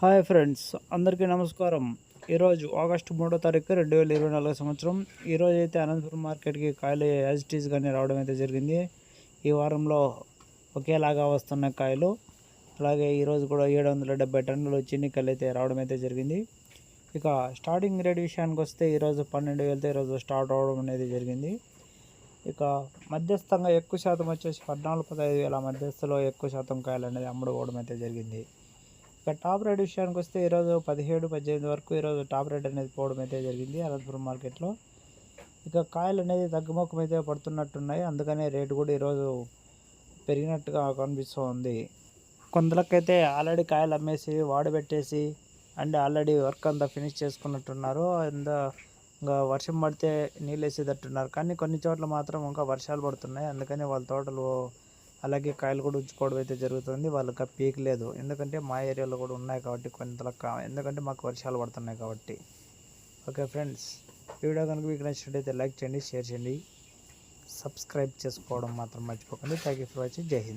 Hi friends అందరికీ నమస్కారం. ఈరోజు ఆగస్టు మూడో తారీఖు రెండు వేల ఇరవై నాలుగో సంవత్సరం. ఈరోజు అయితే అనంతపురం మార్కెట్కి కాయలు యాజ్ ఇట్ రావడం అయితే జరిగింది. ఈ వారంలో ఒకేలాగా వస్తున్న కాయలు అలాగే ఈరోజు కూడా ఏడు వందల డెబ్బై టన్నులు చిన్నికలు అయితే రావడం అయితే జరిగింది. ఇక స్టార్టింగ్ రేట్ విషయానికి వస్తే ఈరోజు పన్నెండు వేలతో ఈరోజు స్టార్ట్ అవడం అనేది జరిగింది. ఇక మధ్యస్థంగా ఎక్కువ శాతం వచ్చేసి పద్నాలుగు పదహైదు వేల మధ్యస్థలో ఎక్కువ శాతం కాయలు అనేది అమ్ముడుకోవడం అయితే జరిగింది. ఇక టాప్ రేట్ విషయానికి వస్తే ఈరోజు పదిహేడు పద్దెనిమిది వరకు ఈరోజు టాప్ రేట్ అనేది పోవడం అయితే జరిగింది అనంతపురం మార్కెట్లో. ఇక కాయలు అనేది తగ్గుముఖం అయితే పడుతున్నట్టున్నాయి. అందుకనే రేటు కూడా ఈరోజు పెరిగినట్టుగా కనిపిస్తూ ఉంది. కొందరికైతే ఆల్రెడీ కాయలు అమ్మేసి వాడబెట్టేసి అండ్ ఆల్రెడీ వర్క్ అంతా ఫినిష్ చేసుకున్నట్టున్నారు. అండ్ ఇంకా వర్షం పడితే నీళ్ళు వేసేటట్టున్నారు. కానీ కొన్ని చోట్ల మాత్రం ఇంకా వర్షాలు పడుతున్నాయి. అందుకని వాళ్ళ తోటలు అలాగే కాయలు కూడా ఉంచుకోవడం అయితే జరుగుతుంది. వాళ్ళకి పీక్ లేదు. ఎందుకంటే మా ఏరియాలో కూడా ఉన్నాయి కాబట్టి కొంత ఎందుకంటే మాకు వర్షాలు పడుతున్నాయి కాబట్టి. ఓకే ఫ్రెండ్స్ వీడియో కనుక మీకు నచ్చినట్టయితే లైక్ చేయండి షేర్ చేయండి. సబ్స్క్రైబ్ చేసుకోవడం మాత్రం మర్చిపోకండి. Thank you for watching. జై హింద్.